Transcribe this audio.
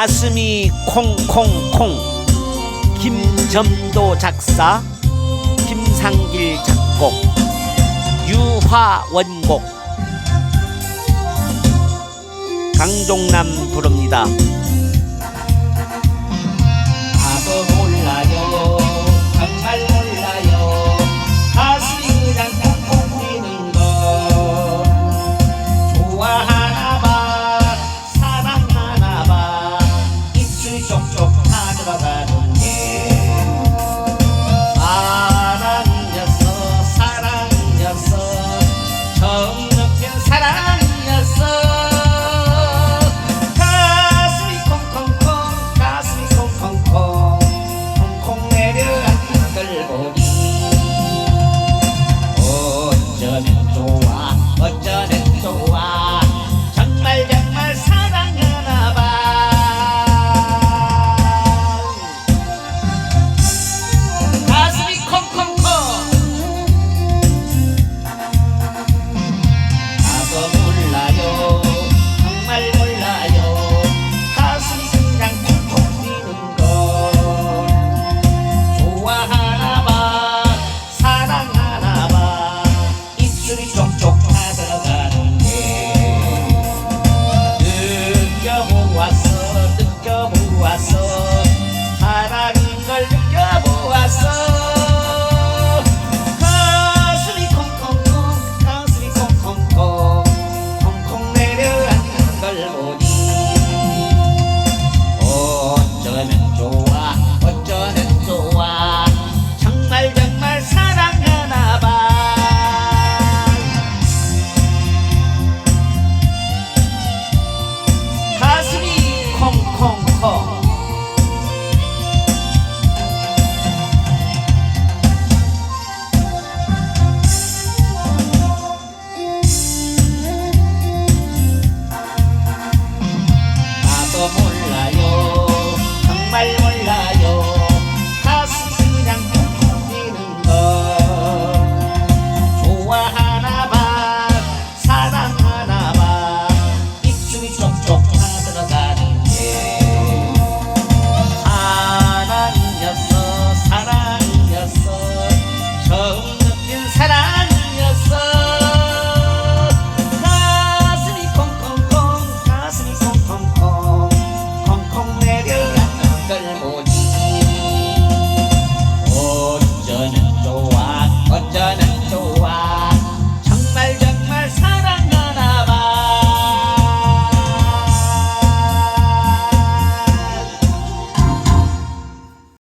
가슴이 콩콩콩 김점도 작사 김상길 작곡 유화 원곡 강종남 부릅니다. chop, chop.